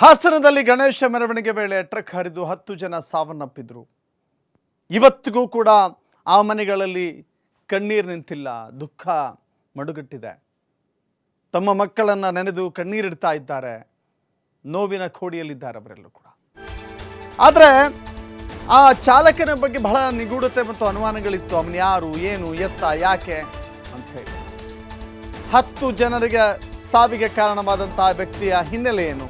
ಹಾಸನದಲ್ಲಿ ಗಣೇಶ ಮೆರವಣಿಗೆ ವೇಳೆ ಟ್ರಕ್ ಹರಿದು ಹತ್ತು ಜನ ಸಾವನ್ನಪ್ಪಿದ್ರು. ಇವತ್ತಿಗೂ ಕೂಡ ಆ ಮನೆಗಳಲ್ಲಿ ಕಣ್ಣೀರು ನಿಂತಿಲ್ಲ, ದುಃಖ ಮಡುಗಟ್ಟಿದೆ. ತಮ್ಮ ಮಕ್ಕಳನ್ನು ನೆನೆದು ಕಣ್ಣೀರಿಡ್ತಾ ಇದ್ದಾರೆ. ನೋವಿನ ಕೋಡಿಯಲ್ಲಿದ್ದಾರೆ ಅವರೆಲ್ಲರೂ ಕೂಡ. ಆದರೆ ಆ ಚಾಲಕನ ಬಗ್ಗೆ ಬಹಳ ನಿಗೂಢತೆ ಮತ್ತು ಅನುಮಾನಗಳಿತ್ತು. ಅವನು ಯಾರು, ಏನು, ಎತ್ತ, ಯಾಕೆ ಅಂತ ಹೇಳಿ. ಹತ್ತು ಜನರಿಗೆ ಸಾವಿಗೆ ಕಾರಣವಾದಂತಹ ವ್ಯಕ್ತಿಯ ಹಿನ್ನೆಲೆ ಏನು?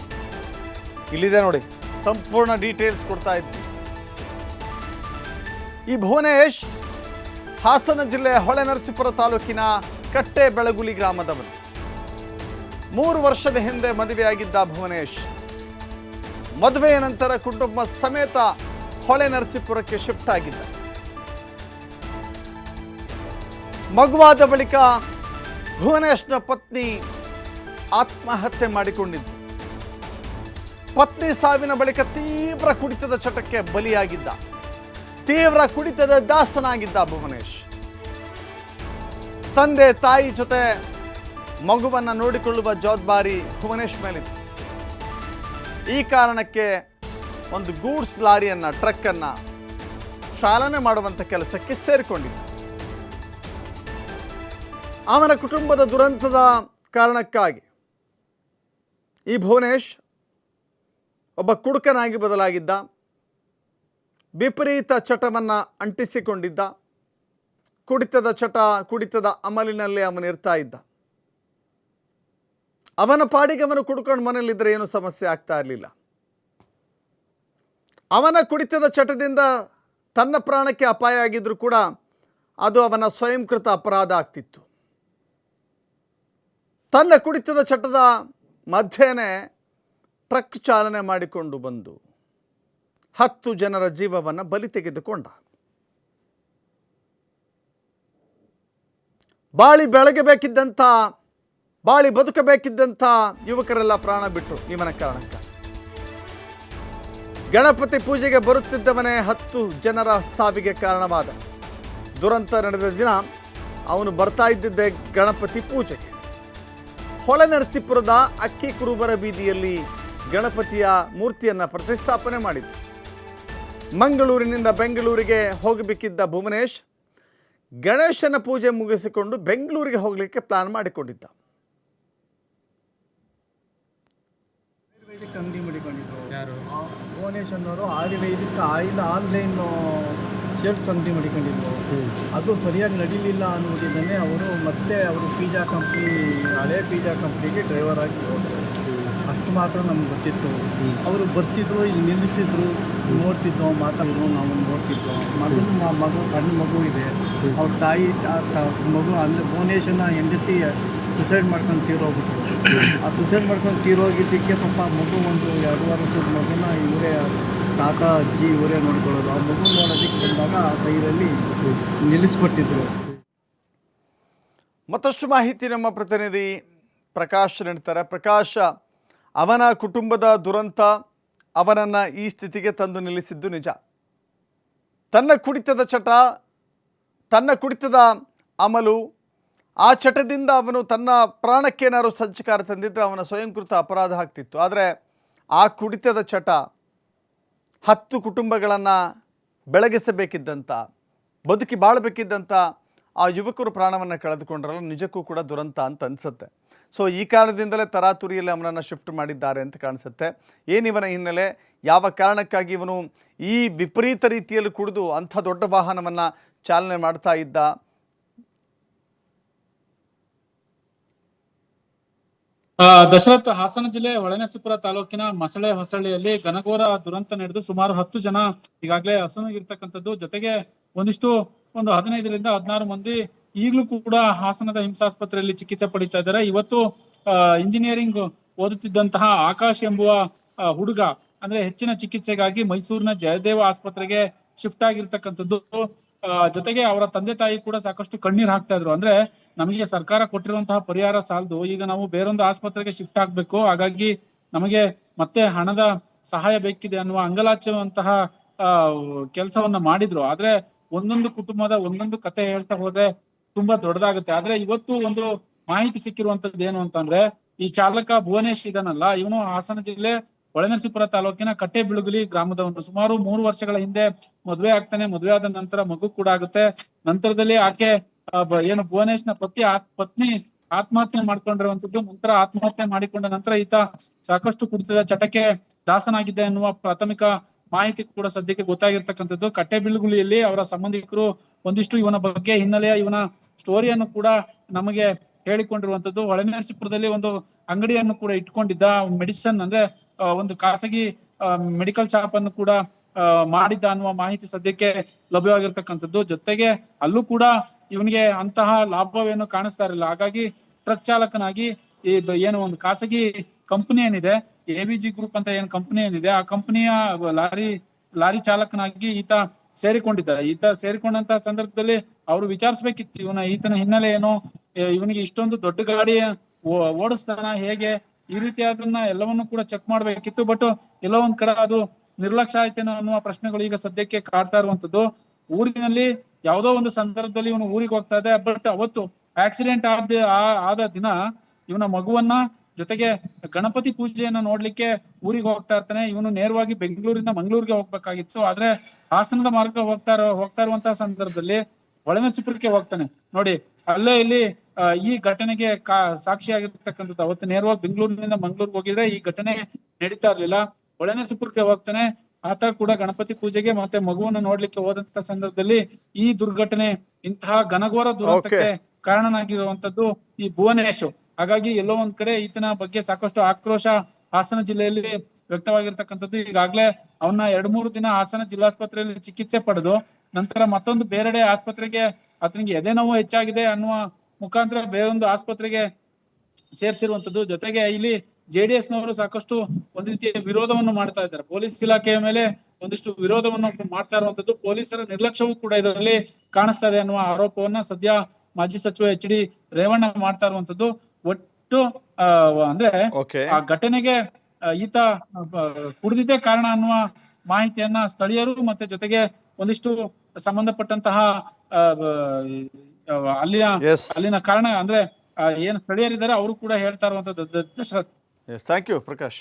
ಇಲ್ಲಿದೆ ನೋಡಿ. ಸಂಪೂರ್ಣ ಡೀಟೇಲ್ಸ್ ಕೊಡ್ತಾ ಇದ್ವಿ. ಈ ಭುವನೇಶ್ ಹಾಸನ ಜಿಲ್ಲೆಯ ಹೊಳೆನರಸೀಪುರ ತಾಲೂಕಿನ ಕಟ್ಟೆ ಬೆಳಗುಲಿ ಗ್ರಾಮದವನು. ಮೂರು ವರ್ಷದ ಹಿಂದೆ ಮದುವೆಯಾಗಿದ್ದ ಭುವನೇಶ್. ಮದುವೆಯ ನಂತರ ಕುಟುಂಬ ಸಮೇತ ಹೊಳೆ ನರಸೀಪುರಕ್ಕೆ ಶಿಫ್ಟ್ ಆಗಿದ್ದ. ಮಗುವಾದ ಬಳಿಕ ಭುವನೇಶ್ನ ಪತ್ನಿ ಆತ್ಮಹತ್ಯೆ ಮಾಡಿಕೊಂಡಿದ್ದು. ಪತ್ನಿ ಸಾವಿನ ಬಳಿಕ ತೀವ್ರ ಕುಡಿತದ ಚಟಕ್ಕೆ ಬಲಿಯಾಗಿದ್ದ. ತೀವ್ರ ಕುಡಿತದ ದಾಸನಾಗಿದ್ದ ಭುವನೇಶ್. ತಂದೆ ತಾಯಿ ಜೊತೆ ಮಗುವನ್ನು ನೋಡಿಕೊಳ್ಳುವ ಜವಾಬ್ದಾರಿ ಭುವನೇಶ್ ಮೇಲಿತ್ತು. ಈ ಕಾರಣಕ್ಕೆ ಒಂದು ಗೂಡ್ಸ್ ಲಾರಿಯನ್ನು, ಟ್ರಕ್ಕನ್ನು ಚಾಲನೆ ಮಾಡುವಂಥ ಕೆಲಸಕ್ಕೆ ಸೇರಿಕೊಂಡಿದ್ದ. ಅವನ ಕುಟುಂಬದ ದುರಂತದ ಕಾರಣಕ್ಕಾಗಿ ಈ ಭುವನೇಶ್ ಒಬ್ಬ ಕುಡುಕನಾಗಿ ಬದಲಾಗಿದ್ದ, ವಿಪರೀತ ಚಟವನ್ನು ಅಂಟಿಸಿಕೊಂಡಿದ್ದ, ಕುಡಿತದ ಚಟ, ಕುಡಿತದ ಅಮಲಿನಲ್ಲಿ ಅವನು ಇರ್ತಾ ಇದ್ದ. ಅವನ ಪಾಡಿಗೆ ಅವನು ಕುಡ್ಕೊಂಡು ಮನೆಯಲ್ಲಿದ್ದರೆ ಏನು ಸಮಸ್ಯೆ ಆಗ್ತಾ ಇರಲಿಲ್ಲ. ಅವನ ಕುಡಿತದ ಚಟದಿಂದ ತನ್ನ ಪ್ರಾಣಕ್ಕೆ ಅಪಾಯ ಆಗಿದ್ರೂ ಕೂಡ ಅದು ಅವನ ಸ್ವಯಂಕೃತ ಅಪರಾಧ ಆಗ್ತಿತ್ತು. ತನ್ನ ಕುಡಿತದ ಚಟದ ಮಧ್ಯೆನೇ ಟ್ರಕ್ ಚಾಲನೆ ಮಾಡಿಕೊಂಡು ಬಂದು ಹತ್ತು ಜನರ ಜೀವವನ್ನು ಬಲಿ ತೆಗೆದುಕೊಂಡ. ಬಾಳಿ ಬೆಳಗಬೇಕಿದ್ದಂಥ ಬಾಳಿ ಬದುಕಬೇಕಿದ್ದಂಥ ಯುವಕರೆಲ್ಲ ಪ್ರಾಣ ಬಿಟ್ಟರು ಇವನ ಕಾರಣಕ್ಕೆ. ಗಣಪತಿ ಪೂಜೆಗೆ ಬರುತ್ತಿದ್ದವನೇ ಹತ್ತು ಜನರ ಸಾವಿಗೆ ಕಾರಣವಾದ. ದುರಂತ ನಡೆದ ದಿನ ಅವನು ಬರ್ತಾ ಇದ್ದಿದ್ದೆ ಗಣಪತಿ ಪೂಜೆಗೆ. ಹೊಳೆನರಸೀಪುರದ ಅಕ್ಕಿ ಕುರುಬರ ಬೀದಿಯಲ್ಲಿ ಗಣಪತಿಯ ಮೂರ್ತಿಯನ್ನು ಪ್ರತಿಷ್ಠಾಪನೆ ಮಾಡಿತು ಮಂಗಳೂರಿನಿಂದ ಬೆಂಗಳೂರಿಗೆ ಹೋಗಬೇಕಿದ್ದ ಭುವನೇಶ್ ಗಣೇಶನ ಪೂಜೆ ಮುಗಿಸಿಕೊಂಡು ಬೆಂಗಳೂರಿಗೆ ಹೋಗಲಿಕ್ಕೆ ಪ್ಲಾನ್ ಮಾಡಿಕೊಂಡಿದ್ದ. ಆಯುರ್ವೇದಿಕ್ ಅಂಗಡಿ ಮಾಡಿಕೊಂಡಿದ್ರು. ಯಾರು? ಭುವನೇಶ್ ಅನ್ನೋರು ಆಯುರ್ವೇದಿಕ್ ಆನ್ಲೈನ್ ಶೇರ್ಸ್ ಅಂಗಡಿ ಮಾಡಿಕೊಂಡಿದ್ರು. ಅದು ಸರಿಯಾಗಿ ನಡೀಲಿಲ್ಲ ಅನ್ನೋದಿದ್ದಾನೆ ಅವರು ಮತ್ತೆ ಅವರು ಪಿಜಾ ಕಂಪ್ನಿ ಹಳೆ ಪಿಜಾ ಕಂಪ್ನಿಗೆ ಡ್ರೈವರ್ ಆಗಿ ಹೋದ್ರು. ಅಷ್ಟು ಮಾತ್ರ ನಮ್ಗೆ ಗೊತ್ತಿತ್ತು. ಅವರು ಬರ್ತಿದ್ರು ಇಲ್ಲಿ ನಿಲ್ಲಿಸಿದ್ರು ನೋಡ್ತಿದ್ದೋ ಮಾತಾಡಿದ್ರು ನಾವು ನೋಡ್ತಿದ್ವು. ಮಗು ಮಗು ಸಣ್ಣ ಮಗು ಇದೆ. ಅವ್ರ ತಾಯಿ ಮಗು ಅಂದರೆ ಭುವನೇಶನ ಹೆಂಡತಿ ಸುಸೈಡ್ ಮಾಡ್ಕೊಂಡು ತೀರೋಗ್ಬಿಟ್ರು ಆ ಸುಸೈಡ್ ಮಾಡ್ಕೊಂಡು ತೀರೋಗಿದ್ದಕ್ಕೆ ಪಾಪ ಮಗು ಒಂದು ಎರಡು ವರ್ಷದ ಮಗುನ ಇವರೇ ತಾತ ಅಜ್ಜಿ ಇವರೇ ನೋಡ್ಕೊಳ್ಳೋದು. ಆ ಮಗು ನೋಡೋದಕ್ಕೆ ಬಂದಾಗ ಆ ಕೈಯಲ್ಲಿ ನಿಲ್ಲಿಸ್ಕೊಟ್ಟಿದ್ರು. ಮತ್ತಷ್ಟು ಮಾಹಿತಿ ನಮ್ಮ ಪ್ರತಿನಿಧಿ ಪ್ರಕಾಶ್ ನೀಡ್ತಾರೆ ಪ್ರಕಾಶ್ ಅವನ ಕುಟುಂಬದ ದುರಂತ ಅವನನ್ನು ಈ ಸ್ಥಿತಿಗೆ ತಂದು ನಿಲ್ಲಿಸಿದ್ದು ನಿಜ. ತನ್ನ ಕುಡಿತದ ಚಟ, ತನ್ನ ಕುಡಿತದ ಅಮಲು, ಆ ಚಟದಿಂದ ಅವನು ತನ್ನ ಪ್ರಾಣಕ್ಕೇನಾದ್ರು ಸಂಚಕಾರ ತಂದಿದ್ದರೆ ಅವನ ಸ್ವಯಂಕೃತ ಅಪರಾಧ ಆಗ್ತಿತ್ತು. ಆದರೆ ಆ ಕುಡಿತದ ಚಟ ಹತ್ತು ಕುಟುಂಬಗಳನ್ನು ಬೆಳಗಿಸಬೇಕಿದ್ದಂಥ ಬದುಕಿ ಬಾಳಬೇಕಿದ್ದಂಥ ಆ ಯುವಕರು ಪ್ರಾಣವನ್ನು ಕಳೆದುಕೊಂಡ್ರಲ್ಲ, ನಿಜಕ್ಕೂ ಕೂಡ ದುರಂತ ಅಂತ ಅನಿಸುತ್ತೆ. ಸೊ ಈ ಕಾರಣದಿಂದಲೇ ತರಾತುರಿಯಲ್ಲಿ ಅವನನ್ನು ಶಿಫ್ಟ್ ಮಾಡಿದ್ದಾರೆ ಅಂತ ಕಾಣಿಸುತ್ತೆ. ಏನಿವನ ಹಿನ್ನೆಲೆ? ಯಾವ ಕಾರಣಕ್ಕಾಗಿ ಇವನು ಈ ವಿಪರೀತ ರೀತಿಯಲ್ಲಿ ಕುಡಿದು ಅಂಥ ದೊಡ್ಡ ವಾಹನವನ್ನು ಚಾಲನೆ ಮಾಡ್ತಾ ಇದ್ದ? ದಶರಥ್ ಹಾಸನ ಜಿಲ್ಲೆ ಹೊಳೆನರಸೀಪುರ ತಾಲೂಕಿನ ಮಸಳೆ ಹೊಸಳ್ಳಿಯಲ್ಲಿ ಘನಘೋರ ದುರಂತ ನಡೆದು ಸುಮಾರು ಹತ್ತು ಜನ ಈಗಾಗಲೇ ಹಸನಾಗಿರ್ತಕ್ಕಂಥದ್ದು. ಜೊತೆಗೆ ಒಂದಿಷ್ಟು ಒಂದು ಹದಿನೈದರಿಂದ ಹದಿನಾರು ಮಂದಿ ಈಗಲೂ ಕೂಡ ಹಾಸನದ ಹಿಂಸಾಸ್ಪತ್ರೆಯಲ್ಲಿ ಚಿಕಿತ್ಸೆ ಪಡಿತಾ ಇದ್ದಾರೆ. ಇವತ್ತು ಇಂಜಿನಿಯರಿಂಗ್ ಓದುತ್ತಿದ್ದಂತಹ ಆಕಾಶ್ ಎಂಬುವ ಹುಡುಗ, ಅಂದ್ರೆ ಹೆಚ್ಚಿನ ಚಿಕಿತ್ಸೆಗಾಗಿ ಮೈಸೂರಿನ ಜಯದೇವ ಆಸ್ಪತ್ರೆಗೆ ಶಿಫ್ಟ್ ಆಗಿರ್ತಕ್ಕಂಥದ್ದು. ಜೊತೆಗೆ ಅವರ ತಂದೆ ತಾಯಿ ಕೂಡ ಸಾಕಷ್ಟು ಕಣ್ಣೀರ್ ಹಾಕ್ತಾ ಇದ್ರು. ಅಂದ್ರೆ ನಮಗೆ ಸರ್ಕಾರ ಕೊಟ್ಟಿರುವಂತಹ ಪರಿಹಾರ ಸಾಲದು, ಈಗ ನಾವು ಬೇರೊಂದು ಆಸ್ಪತ್ರೆಗೆ ಶಿಫ್ಟ್ ಆಗ್ಬೇಕು. ಹಾಗಾಗಿ ನಮಗೆ ಮತ್ತೆ ಹಣದ ಸಹಾಯ ಬೇಕಿದೆ ಅನ್ನುವ ಅಂಗಲಾಚುವಂತಹ ಕೆಲಸವನ್ನ ಮಾಡಿದ್ರು. ಆದ್ರೆ ಒಂದೊಂದು ಕುಟುಂಬದ ಒಂದೊಂದು ಕತೆ ಹೇಳ್ತಾ ಹೋದ್ರೆ ತುಂಬಾ ದೊಡ್ಡದಾಗುತ್ತೆ. ಆದ್ರೆ ಇವತ್ತು ಒಂದು ಮಾಹಿತಿ ಸಿಕ್ಕಿರುವಂತದ್ದು ಏನು ಅಂತಂದ್ರೆ, ಈ ಚಾಲಕ ಭುವನೇಶ್ ಇದನ್ನಲ್ಲ ಇವನು ಹಾಸನ ಜಿಲ್ಲೆ ಹೊಳೆನರಸೀಪುರ ತಾಲೂಕಿನ ಕಟ್ಟೆ ಬಿಳುಗುಲಿ ಗ್ರಾಮದವನು. ಸುಮಾರು ಮೂರು ವರ್ಷಗಳ ಹಿಂದೆ ಮದುವೆ ಆಗ್ತಾನೆ. ಮದುವೆ ಆದ ನಂತರ ಮಗು ಕೂಡ ಆಗುತ್ತೆ. ನಂತರದಲ್ಲಿ ಆಕೆ ಏನು ಭುವನೇಶ್ನ ಪತಿ ಆತ್- ಪತ್ನಿ ಆತ್ಮಹತ್ಯೆ ಮಾಡ್ಕೊಂಡಿರುವಂತದ್ದು, ನಂತರ ಆತ್ಮಹತ್ಯೆ ಮಾಡಿಕೊಂಡ ನಂತರ ಈತ ಸಾಕಷ್ಟು ಕುಡಿತದ ಚಟಕ್ಕೆ ದಾಸನಾಗಿದೆ ಎನ್ನುವ ಪ್ರಾಥಮಿಕ ಮಾಹಿತಿ ಕೂಡ ಸದ್ಯಕ್ಕೆ ಗೊತ್ತಾಗಿರ್ತಕ್ಕಂಥದ್ದು. ಕಟ್ಟೆಬಿಳುಗುಲಿಯಲ್ಲಿ ಅವರ ಸಂಬಂಧಿಕರು ಒಂದಿಷ್ಟು ಇವನ ಬಗ್ಗೆ ಹಿನ್ನೆಲೆಯ ಇವನ ಸ್ಟೋರಿಯನ್ನು ಕೂಡ ನಮಗೆ ಹೇಳಿಕೊಂಡಿರುವಂತದ್ದು ಹೊಳೆನರಸೀಪುರದಲ್ಲಿ ಒಂದು ಅಂಗಡಿಯನ್ನು ಕೂಡ ಇಟ್ಕೊಂಡಿದ್ದ ಮೆಡಿಸನ್ ಅಂದ್ರೆ ಒಂದು ಖಾಸಗಿ ಮೆಡಿಕಲ್ ಶಾಪ್ ಅನ್ನು ಕೂಡ ಮಾಡಿದ್ದ ಅನ್ನುವ ಮಾಹಿತಿ ಸದ್ಯಕ್ಕೆ ಲಭ್ಯವಾಗಿರ್ತಕ್ಕಂಥದ್ದು. ಜೊತೆಗೆ ಅಲ್ಲೂ ಕೂಡ ಇವನಿಗೆ ಅಂತಹ ಲಾಭವೇನು ಕಾಣಿಸ್ತಾ ಇರಲಿಲ್ಲ. ಹಾಗಾಗಿ ಟ್ರಕ್ ಚಾಲಕನಾಗಿ ಈ ಏನು ಒಂದು ಖಾಸಗಿ ಕಂಪನಿ ಏನಿದೆ ಎ ಬಿ ಜಿ ಗ್ರೂಪ್ ಅಂತ ಏನು ಕಂಪನಿ ಏನಿದೆ, ಆ ಕಂಪನಿಯ ಲಾರಿ ಲಾರಿ ಚಾಲಕನಾಗಿ ಈತ ಸೇರಿಕೊಂಡಿದ್ದ ಈತ ಸೇರಿಕೊಂಡಂತಹ ಸಂದರ್ಭದಲ್ಲಿ ಅವರು ವಿಚಾರಿಸ್ಬೇಕಿತ್ತು. ಇವನ ಈತನ ಹಿನ್ನೆಲೆ ಏನು? ಇವನಿಗೆ ಇಷ್ಟೊಂದು ದೊಡ್ಡ ಗಾಡಿ ಓಡಿಸ್ತಾನ? ಹೇಗೆ? ಈ ರೀತಿಯಾದನ್ನ ಎಲ್ಲವನ್ನೂ ಕೂಡ ಚೆಕ್ ಮಾಡ್ಬೇಕಿತ್ತು. ಬಟ್ ಎಲ್ಲೋ ಒಂದ್ ಕಡೆ ಅದು ನಿರ್ಲಕ್ಷ್ಯ ಆಯ್ತೇನೋ ಅನ್ನುವ ಪ್ರಶ್ನೆಗಳು ಈಗ ಸದ್ಯಕ್ಕೆ ಕಾಡ್ತಾ ಇರುವಂತದ್ದು ಊರಿನಲ್ಲಿ ಯಾವುದೋ ಒಂದು ಸಂದರ್ಭದಲ್ಲಿ ಇವನು ಊರಿಗೆ ಹೋಗ್ತಾ ಇದೆ ಬಟ್ ಅವತ್ತು ಆಕ್ಸಿಡೆಂಟ್ ಆದ ಆದ ದಿನ ಇವನ ಮಗುವನ್ನ ಜೊತೆಗೆ ಗಣಪತಿ ಪೂಜೆಯನ್ನ ನೋಡ್ಲಿಕ್ಕೆ ಊರಿಗೆ ಹೋಗ್ತಾ ಇರ್ತಾನೆ. ಇವನು ನೇರವಾಗಿ ಬೆಂಗಳೂರಿಂದ ಮಂಗಳೂರಿಗೆ ಹೋಗ್ಬೇಕಾಗಿತ್ತು. ಆದ್ರೆ ಹಾಸನದ ಮಾರ್ಗ ಹೋಗ್ತಾ ಇರೋ ಹೋಗ್ತಾ ಇರುವಂತಹ ಸಂದರ್ಭದಲ್ಲಿ ಹೊಳೆನರಸೀಪುರಕ್ಕೆ ಹೋಗ್ತಾನೆ. ನೋಡಿ ಅಲ್ಲೇ ಇಲ್ಲಿ ಈ ಘಟನೆಗೆ ಕಾ ಸಾಕ್ಷಿಯಾಗಿರ್ತಕ್ಕಂಥದ್ದು ಅವತ್ತು ನೇರವಾಗಿ ಬೆಂಗಳೂರಿನಿಂದ ಮಂಗಳೂರಿಗೆ ಹೋಗಿದ್ರೆ ಈ ಘಟನೆ ನಡೀತಾ ಇರ್ಲಿಲ್ಲ. ಹೊಳೆನರಸೀಪುರಕ್ಕೆ ಹೋಗ್ತಾನೆ. ಆತ ಕೂಡ ಗಣಪತಿ ಪೂಜೆಗೆ ಮತ್ತೆ ಮಗುವನ್ನು ನೋಡ್ಲಿಕ್ಕೆ ಹೋದಂತ ಸಂದರ್ಭದಲ್ಲಿ ಈ ದುರ್ಘಟನೆ ಇಂತಹ ಘನಘೋರ ದುರಂತಕ್ಕೆ ಕಾರಣನಾಗಿರುವಂತದ್ದು ಈ ಭುವನೇಶ್. ಹಾಗಾಗಿ ಎಲ್ಲೋ ಒಂದ್ ಕಡೆ ಈತನ ಬಗ್ಗೆ ಸಾಕಷ್ಟು ಆಕ್ರೋಶ ಹಾಸನ ಜಿಲ್ಲೆಯಲ್ಲಿ ವ್ಯಕ್ತವಾಗಿರ್ತಕ್ಕಂಥದ್ದು. ಈಗಾಗಲೇ ಅವನ್ನ ಎರಡ್ ಮೂರು ದಿನ ಹಾಸನ ಜಿಲ್ಲಾಸ್ಪತ್ರೆಯಲ್ಲಿ ಚಿಕಿತ್ಸೆ ಪಡೆದು ನಂತರ ಮತ್ತೊಂದು ಬೇರೆಡೆ ಆಸ್ಪತ್ರೆಗೆ ಆತನಿಗೆ ಎದೆ ನೋವು ಹೆಚ್ಚಾಗಿದೆ ಅನ್ನುವ ಮುಖಾಂತರ ಬೇರೊಂದು ಆಸ್ಪತ್ರೆಗೆ ಸೇರಿಸಿರುವಂತದ್ದು ಜೊತೆಗೆ ಇಲ್ಲಿ ಜೆಡಿಎಸ್ ನವರು ಸಾಕಷ್ಟು ಒಂದ್ ರೀತಿಯ ವಿರೋಧವನ್ನು ಮಾಡ್ತಾ ಇದ್ದಾರೆ. ಪೊಲೀಸ್ ಇಲಾಖೆಯ ಮೇಲೆ ಒಂದಿಷ್ಟು ವಿರೋಧವನ್ನು ಮಾಡ್ತಾ ಇರುವಂತದ್ದು ಪೊಲೀಸರ ನಿರ್ಲಕ್ಷ್ಯವೂ ಕೂಡ ಇದರಲ್ಲಿ ಕಾಣಿಸ್ತಾ ಇದೆ ಅನ್ನುವ ಆರೋಪವನ್ನ ಸದ್ಯ ಮಾಜಿ ಸಚಿವ ಎಚ್ ಡಿ ರೇವಣ್ಣ ಮಾಡ್ತಾ ಇರುವಂತದ್ದು ಒಟ್ಟು ಆ, ಅಂದ್ರೆ ಆ ಘಟನೆಗೆ ಈತ ಕುಡಿದಿದ್ದೆ ಕಾರಣ ಅನ್ನುವ ಮಾಹಿತಿಯನ್ನ ಸ್ಥಳೀಯರು ಮತ್ತೆ ಜೊತೆಗೆ ಒಂದಿಷ್ಟು ಸಂಬಂಧಪಟ್ಟಂತಹ ಅಲ್ಲಿನ ಅಲ್ಲಿನ ಕಾರಣ ಅಂದ್ರೆ ಏನು ಸ್ಥಳೀಯರಿದ್ದಾರೆ ಅವರು ಕೂಡ ಹೇಳ್ತಾ ಇರುವಂತದ್ದು ದ- ದಶರಥ್ ಥ್ಯಾಂಕ್ ಯು ಪ್ರಕಾಶ್